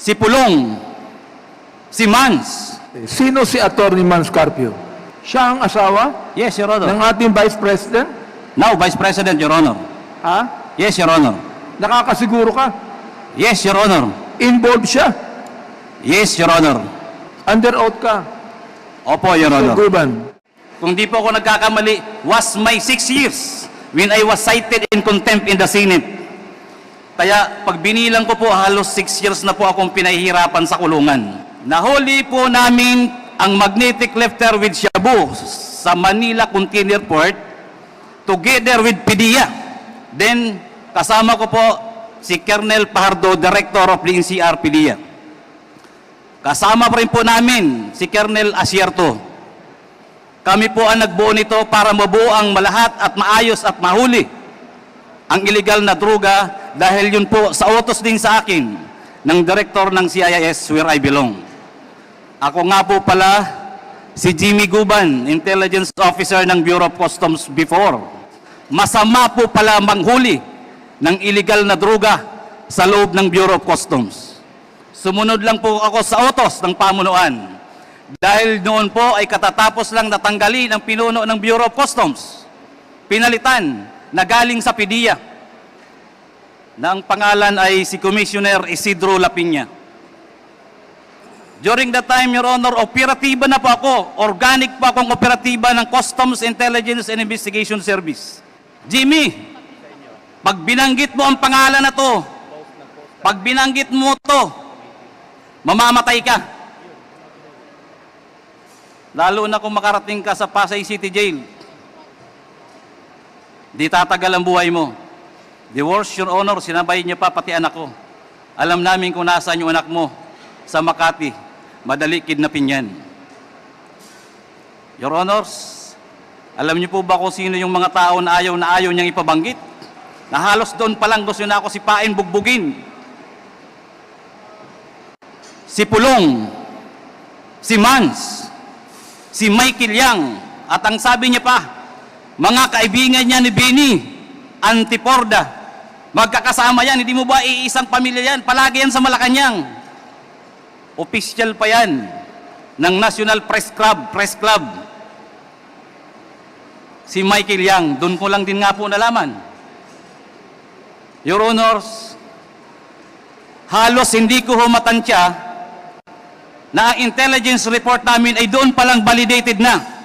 si Pulong, si Mans. Sino si Attorney Manscarpio? Siya ang asawa Yes, Your Honor. ng ating Vice President? Now, Vice President, Your Honor. Ha? Yes, Your Honor. Nakakasiguro ka? Yes, Your Honor. Involved siya? Yes, Your Honor. Under oath ka? Opo, Your Sir Honor. Guban? Kung di po ako nagkakamali, was my six years when I was cited in contempt in the Senate. Kaya pag binilang ko po, halos six years na po akong pinahihirapan sa kulungan. Nahuli po namin ang magnetic lifter with Shabu sa Manila Container Port together with PDEA. Then, kasama ko po si Colonel Pahardo, Director of the NCR PDEA. Kasama pa rin po namin si Colonel Asierto, kami po ang nagbuo nito para mabuo ang malahat at maayos at mahuli ang illegal na droga dahil yun po sa utos din sa akin ng director ng CIS where I belong. Ako nga po pala si Jimmy Guban, intelligence officer ng Bureau of Customs before. Masama po pala manghuli ng illegal na droga sa loob ng Bureau of Customs. Sumunod lang po ako sa utos ng pamunuan. Dahil noon po ay katatapos lang natanggalin ang pinuno ng Bureau of Customs. Pinalitan na galing sa PDEA na ang pangalan ay si Commissioner Isidro Lapinya. During that time, Your Honor, operatiba na po ako. Organic po akong operatiba ng Customs Intelligence and Investigation Service. Jimmy, pag binanggit mo ang pangalan na to, pag binanggit mo to, mamamatay ka. Lalo na kung makarating ka sa Pasay City Jail. Di tatagal ang buhay mo. Worst, Your Honor, sinabay niya pa pati anak ko. Alam namin kung nasaan yung anak mo sa Makati. Madali kidnapin yan. Your Honors, alam niyo po ba kung sino yung mga tao na ayaw na ayaw niyang ipabanggit? Na halos doon pa lang gusto na ako si Pain bugbugin. Si Pulong, si Mans, si Michael Yang, at ang sabi niya pa, mga kaibigan niya ni Benny, Antiporda, magkakasama yan, hindi mo ba iisang pamilya yan, palagi yan sa Malacanang. Official pa yan ng National Press Club, Press Club. Si Michael Yang, doon ko lang din nga po nalaman. Your Honors, halos hindi ko humatansya na ang intelligence report namin ay doon palang validated na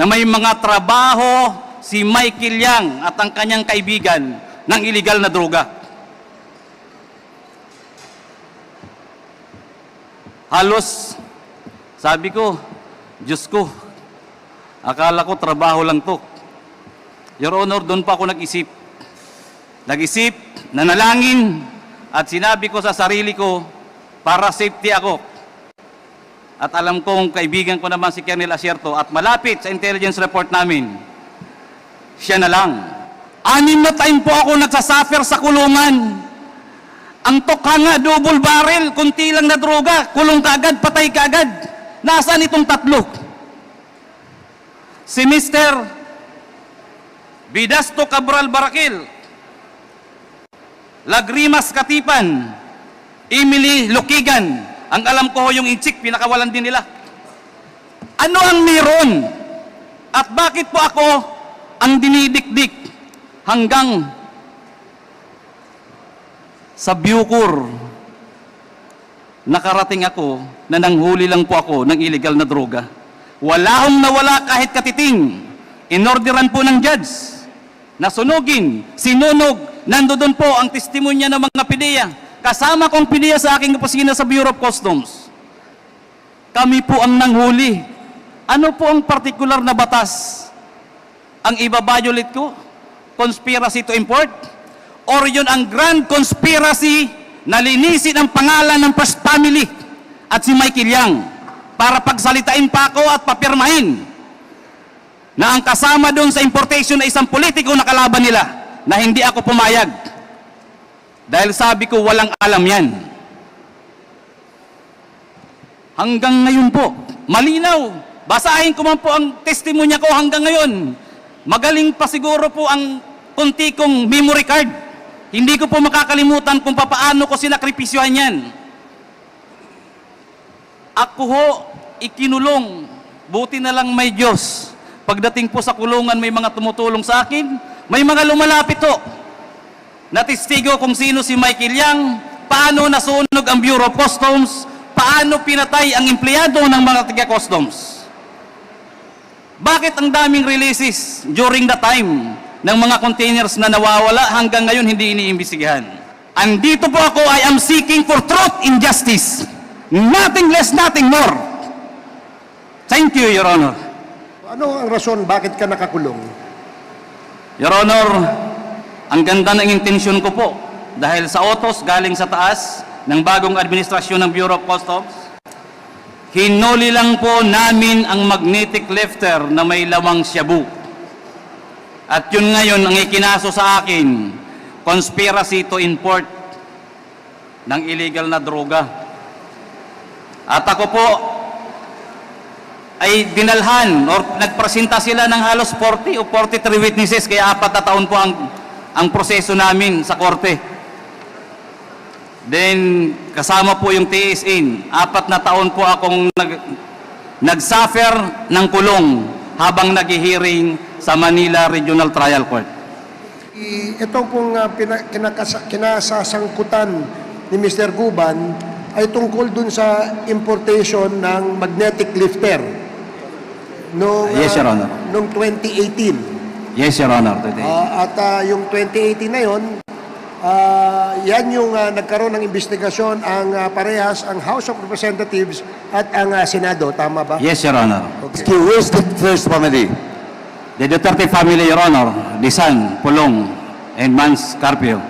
na may mga trabaho si Michael Yang at ang kanyang kaibigan ng illegal na droga. Halos, sabi ko, Diyos ko, akala ko trabaho lang to. Your Honor, doon pa ako nag-isip. Nag-isip, nanalangin, at sinabi ko sa sarili ko, para safety ako, at alam kong kaibigan ko naman si Colonel Asierto at malapit sa intelligence report namin, siya na lang. Anim na time po ako nagsasuffer sa kulungan. Ang tokha nga, double barrel, kunti lang na droga, kulong kagad, patay kagad. Nasaan itong tatlo? Si Mr. Bidasto Cabral Barakil, Lagrimas Katipan, Emily Lukigan, ang alam ko ho yung inchik, pinakawalan din nila. Ano ang meron? At bakit po ako ang dinidikdik hanggang sa Bucor nakarating ako na nanghuli lang po ako ng illegal na droga. Wala hong nawala kahit katiting. Inorderan po ng judge na sunugin, sinunog, nandoon po ang testimonya ng mga pideya. Kasama kong piniya sa aking opisina sa Bureau of Customs. Kami po ang nanghuli. Ano po ang partikular na batas? Ang ibabiolate ko? Conspiracy to import? Or yun ang grand conspiracy na linisin ang pangalan ng first family at si Michael Yang para pagsalitain pa ako at papirmahin na ang kasama doon sa importation ay isang politiko na kalaban nila na hindi ako pumayag. Dahil sabi ko, walang alam yan. Hanggang ngayon po, malinaw. Basahin ko man po ang testimonya ko hanggang ngayon. Magaling pa siguro po ang kunti kong memory card. Hindi ko po makakalimutan kung papaano ko sinakripisyohan yan. Ako ho, ikinulong. Buti na lang may Diyos. Pagdating po sa kulungan, may mga tumutulong sa akin. May mga lumalapit ho. Natistigo kung sino si Michael Yang, paano nasunog ang Bureau of Customs, paano pinatay ang empleyado ng mga taga-customs. Bakit ang daming releases during the time ng mga containers na nawawala hanggang ngayon hindi iniimbestigahan? Andito po ako, I am seeking for truth and justice. Nothing less, nothing more. Thank you, Your Honor. Ano ang rason bakit ka nakakulong? Your Honor, ang ganda ng intensyon ko po dahil sa otos galing sa taas ng bagong administrasyon ng Bureau of Customs, hinuli lang po namin ang magnetic lifter na may lawang shabu. At yun ngayon ang ikinaso sa akin, conspiracy to import ng illegal na droga. At ako po ay dinalhan or nagpresenta sila ng halos 40 o 43 witnesses kaya apat na taon po ang, ang proseso namin sa korte. Then kasama po yung TSN, apat na taon po akong nag, nagsuffer ng kulong habang naghihiring sa Manila Regional Trial Court. Ito pong uh, pina, kinakasa, kinasasangkutan ni Mr. Guban ay tungkol dun sa importation ng magnetic lifter noong, Yes, Your Honor. noong 2018. Yes, Your Honor. Today. Ah, at ah, yung 2018 na yon, ah, yan yung ah, nagkaroon ng investigasyon ang ah, parehas ang House of Representatives at ang ah, Senado. Tama ba? Yes, Your Honor. Okay. Okay, where's the first family? The Duterte family, Your Honor, Lisan, Pulong, and Mans Carpio.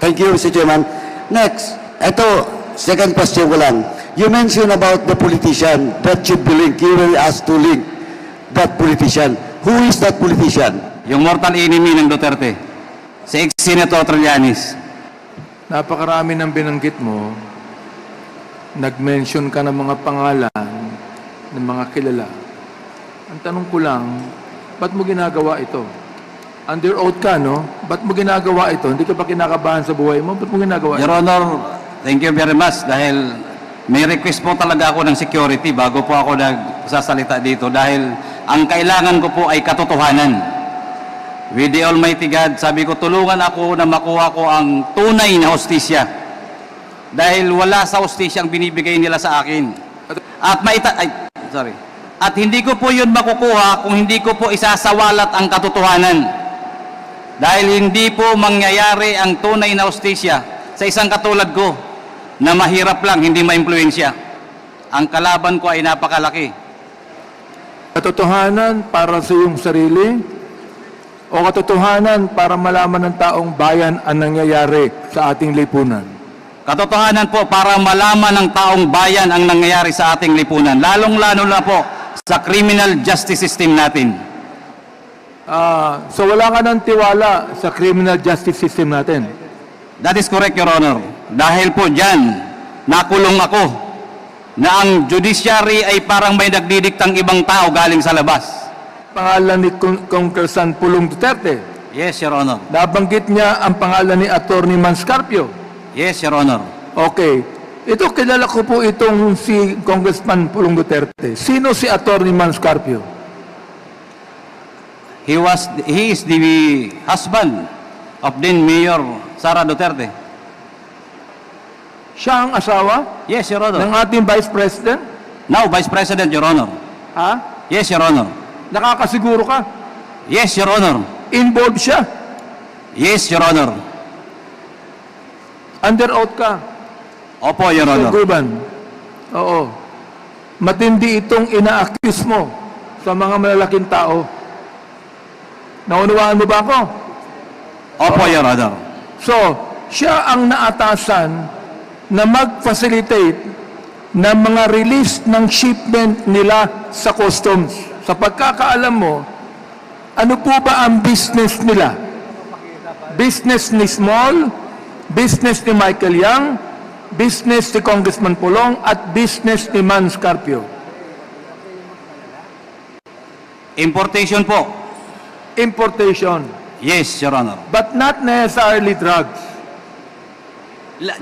Thank you, Mr. Chairman. Next, ito, second question ko lang. You mentioned about the politician that should be linked. You were asked to link that politician. Who is that politician? Yung mortal enemy ng Duterte, si ex-senator Trillanes. Napakarami ng binanggit mo, nag-mention ka ng mga pangalan ng mga kilala. Ang tanong ko lang, ba't mo ginagawa ito? Under oath ka, no? Ba't mo ginagawa ito? Hindi ka ba kinakabahan sa buhay mo? Ba't mo ginagawa Your ito? Honor, thank you very much dahil may request po talaga ako ng security bago po ako nagsasalita dito dahil ang kailangan ko po ay katotohanan. With the Almighty God, sabi ko tulungan ako na makuha ko ang tunay na hostisya. Dahil wala sa hostisya ang binibigay nila sa akin. At maita ay sorry. At hindi ko po 'yun makukuha kung hindi ko po isasawalat ang katotohanan. Dahil hindi po mangyayari ang tunay na hostisya sa isang katulad ko na mahirap lang, hindi maimpluensya. Ang kalaban ko ay napakalaki. Katotohanan para sa iyong sarili o katotohanan para malaman ng taong bayan ang nangyayari sa ating lipunan? Katotohanan po para malaman ng taong bayan ang nangyayari sa ating lipunan, lalong-lalo na po sa criminal justice system natin. Ah, so wala ka ng tiwala sa criminal justice system natin. That is correct, Your Honor. Dahil po dyan, nakulong ako na ang judiciary ay parang may nagdidiktang ibang tao galing sa labas. Pangalan ni Con- Congressman Pulong Duterte. Yes, Your Honor. Nabanggit niya ang pangalan ni Attorney Manscarpio. Yes, Your Honor. Okay. Ito, kilala ko po itong si Congressman Pulong Duterte. Sino si Attorney Manscarpio? He was he is the husband of then Mayor Sara Duterte. Siya ang asawa Yes, Your Honor. ng ating Vice President? Now, Vice President, Your Honor. Ha? Yes, Your Honor. Nakakasiguro ka? Yes, Your Honor. Involved siya? Yes, Your Honor. Under oath ka? Opo, Your Sir Honor. Guban? Oo. Matindi itong ina-accuse mo sa mga malalaking tao. Naunawaan mo ba ako? Opo, Your Honor. So, siya ang naatasan na mag-facilitate ng mga release ng shipment nila sa customs. Sa pagkakaalam mo, ano po ba ang business nila? Business ni Small, business ni Michael Young, business ni Congressman Pulong, at business ni Man Scarpio. Importation po. Importation, Yes, Your Honor. but not necessarily drugs.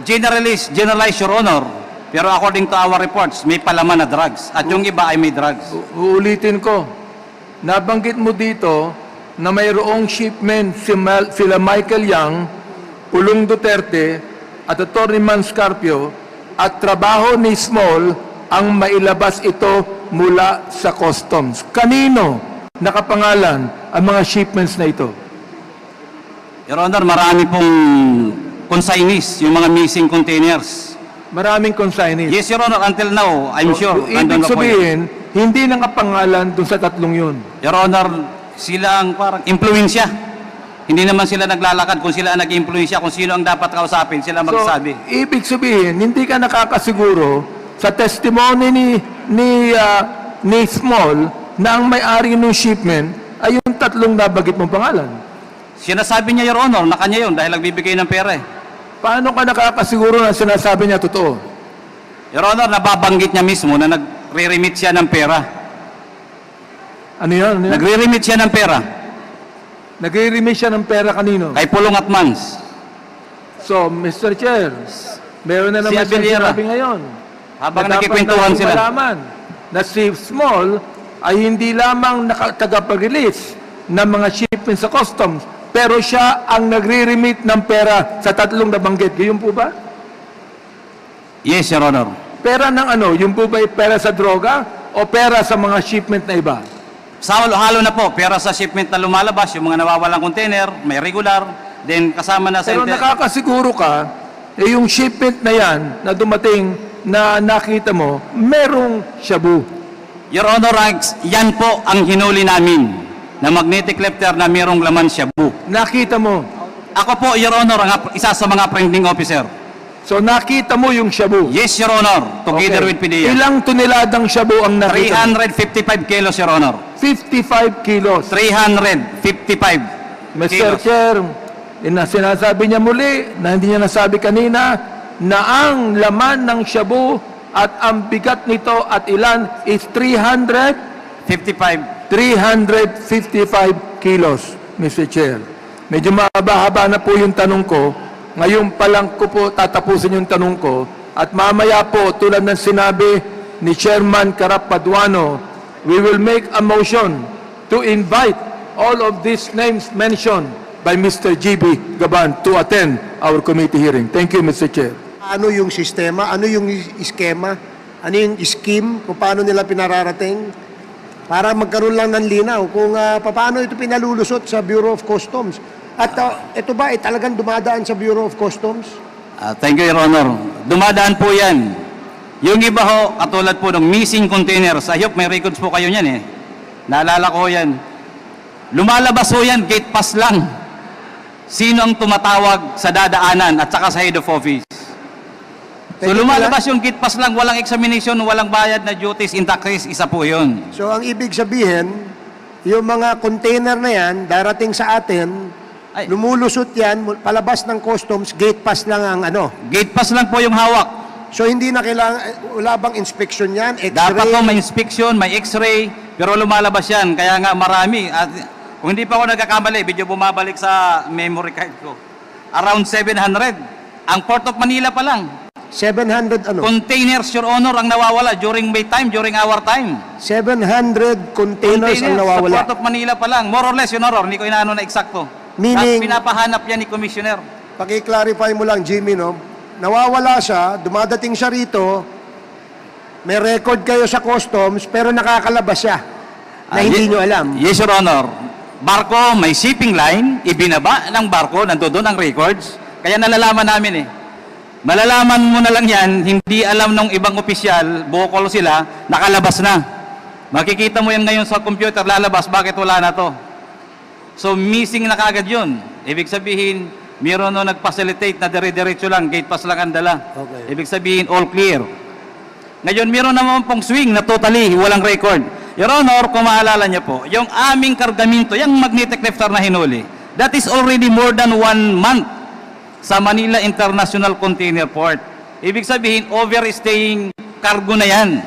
Generalize, generalize, Your Honor. Pero according to our reports, may palaman na drugs. At yung iba ay may drugs. Uulitin ko. Nabanggit mo dito na mayroong shipment si Mal- sila Michael Yang, Pulong Duterte, at Atty. Manscarpio at trabaho ni Small ang mailabas ito mula sa customs. Kanino nakapangalan ang mga shipments na ito? Your Honor, marami pong consignees, yung mga missing containers. Maraming consignees. Yes, Your Honor, until now, I'm sure. Ibig sabihin, hindi nakapangalan dun sa tatlong yun. Your Honor, sila ang parang impluensya. Hindi naman sila naglalakad kung sila ang nag-impluensya, kung sino ang dapat kausapin, sila magsabi. So, ibig sabihin, hindi ka nakakasiguro sa testimony ni ni ah, ni Small na ang may-ari ng shipment ay yung tatlong nabagit mong pangalan. Sinasabi niya, Your Honor, na kanya yun dahil nagbibigay ng pera eh. Paano ka nakakasiguro na sinasabi niya totoo? Your Honor, nababanggit niya mismo na nagre-remit siya ng pera. Ano yun? Ano yun? Nagre-remit siya ng pera Nagre-remit siya ng pera kanino? kay Pulong at Mans. So, Mr. Chair, meron na Si naman siya Abeliera. sinabi ngayon. Habang na dapat nagkikwentuhan natin sila. malaman na si Small ay hindi lamang tagapag-release ng mga shipments sa customs, pero siya ang nagre-remit ng pera sa tatlong nabanggit. Yun po ba? Yes, Your Honor. Pera ng ano? Yung po ba pera sa droga o pera sa mga shipment na iba? Sa halo na po, pera sa shipment na lumalabas, yung mga nawawalang container, may regular, then kasama na sa... Pero nakakasiguro ka, eh yung shipment na yan na dumating na nakita mo, merong shabu. Your Honor, Ranks, yan po ang hinuli namin na magnetic lifter na mayroong laman shabu. Nakita mo. Ako po, Your Honor, ang isa sa mga apprehending officer. So nakita mo yung shabu. Yes, Your Honor, together Okay. with PDEA. Ilang toneladang shabu ang nakita? mo? 355 kilos, Your Honor. 55 kilos. 355 Mr. kilos. Chair, ina sinasabi niya muli na hindi niya nasabi kanina na ang laman ng shabu at ang bigat nito at ilan is 300 55. 355 kilos, Mr. Chair. Medyo mahaba-haba na po yung tanong ko. Ngayon pa lang ko po tatapusin yung tanong ko. At mamaya po, tulad ng sinabi ni Chairman Karap Paduano, we will make a motion to invite all of these names mentioned by Mr. GB Gaban to attend our committee hearing. Thank you, Mr. Chair. Ano yung sistema? Ano yung iskema? Ano yung scheme? Kung paano nila pinararating? Para magkaroon lang ng linaw kung ah, paano ito pinalulusot sa Bureau of Customs. At ah, ito ba ay talagang dumadaan sa Bureau of Customs? Ah, thank you, Your Honor. Dumadaan po yan. Yung iba ho, katulad po ng missing containers, I hope may records po kayo niyan eh. Naalala ko yan. Lumalabas ho yan, gate pass lang. Sino ang tumatawag sa dadaanan at saka sa head of office? So lumalabas yung gate pass lang, walang examination, walang bayad na duties in taxes, isa po yun. So ang ibig sabihin, yung mga container na yan, darating sa atin, Ay. lumulusot yan, mul- palabas ng customs, gate pass lang ang ano. Gate pass lang po yung hawak. So hindi na kailangan, eh, wala bang inspection yan? X-ray? Dapat po may inspection, may x-ray, pero lumalabas yan. Kaya nga marami. At kung hindi pa ako nagkakamali, video bumabalik sa memory card ko. Around 700. Ang Port of Manila pa lang. 700 ano? Containers, Your Honor, ang nawawala during my time, during our time. 700 containers ang Sa nawawala. Port of Manila pa lang. More or less, Your Honor. Hindi ko inaano na eksakto. Meaning- At pinapahanap yan ni Commissioner. Paki-clarify mo lang, Jimmy, no? Nawawala siya, dumadating siya rito, may record kayo sa customs, pero nakakalabas siya na Ah, hindi nyo alam. Yes, Your Honor. Barko, may shipping line, ibinaba ng barko, nandoon ang records. Kaya nalalaman namin eh. Malalaman mo na lang yan, hindi alam ng ibang opisyal, bukol sila, nakalabas na. Makikita mo yan ngayon sa computer, lalabas, bakit wala na to? So, missing na kagad yun. Ibig sabihin, meron no nag-facilitate na dire-diretso lang, gate pass lang ang dala. Okay. Ibig sabihin, all clear. Ngayon, meron naman pong swing na totally walang record. Your Honor, kung maalala niyo po, yung aming kargamento, yung magnetic lifter na hinuli, that is already more than one month sa Manila International Container Port. Ibig sabihin, overstaying cargo na yan.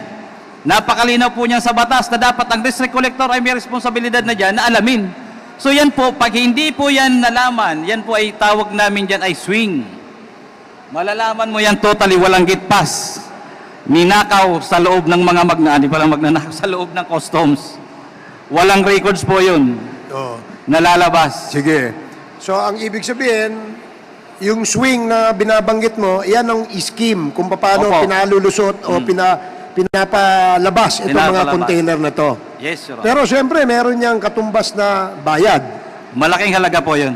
Napakalinaw po niyan sa batas na dapat ang district collector ay may responsibilidad na dyan na alamin. So yan po, pag hindi po yan nalaman, yan po ay tawag namin dyan ay swing. Malalaman mo yan totally walang gate pass. ninakaw sa loob ng mga magna, di palang magnanakaw, sa loob ng customs. Walang records po yun Oh. nalalabas. Sige. So, ang ibig sabihin, yung swing na binabanggit mo, yan ang scheme kung paano Opo. pinalulusot o pina, pinapalabas itong mga Pinapalabas. container na to. Yes, Your Honor. Pero siyempre, meron niyang katumbas na bayad. Malaking halaga po yun.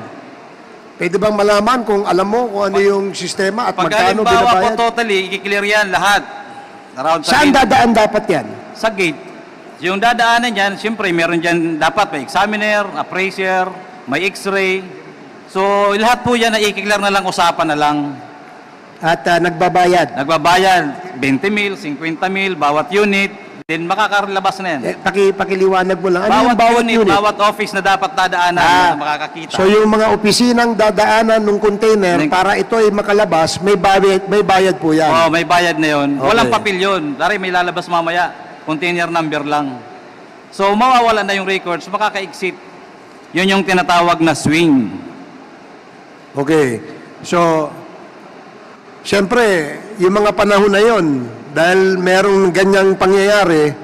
Pwede bang malaman kung alam mo kung ano yung sistema at Pag magkano halimbawa po binabayad? totally, ikiklear yan lahat. Around sa Saan gate. dadaan dapat yan? Sa gate. Yung dadaanan dyan, siyempre meron dyan dapat may examiner, appraiser, may x-ray. So lahat po yan na ikiklear na lang, usapan na lang. At ah, nagbabayad. Nagbabayad 20 mil, 50 mil, bawat unit, then makakarelabas na yan. Eh, paki, pakiliwanag mo lang. Ano bawat, yung bawat unit, unit? bawat office na dapat dadaanan Ah, na makakakita. So yung mga opisinang dadaanan ng container Nag- para ito ay makalabas, may bayad, may bayad po yan. oh, may bayad na yun. Okay. Walang papel yun. Dari may lalabas mamaya. Container number lang. So mawawala na yung records, makaka-exit. Yun yung tinatawag na swing. Okay. So, siyempre, yung mga panahon na yon, dahil merong ganyang pangyayari,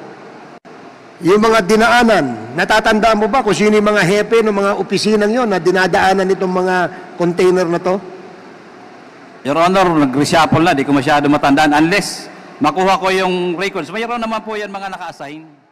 yung mga dinaanan, natatanda mo ba kung sino yung mga hepe ng mga opisinang yon na dinadaanan itong mga container na to? Your Honor, nag-reshuffle na, di ko masyado matandaan unless makuha ko yung records. Mayroon naman po yan mga naka-assign.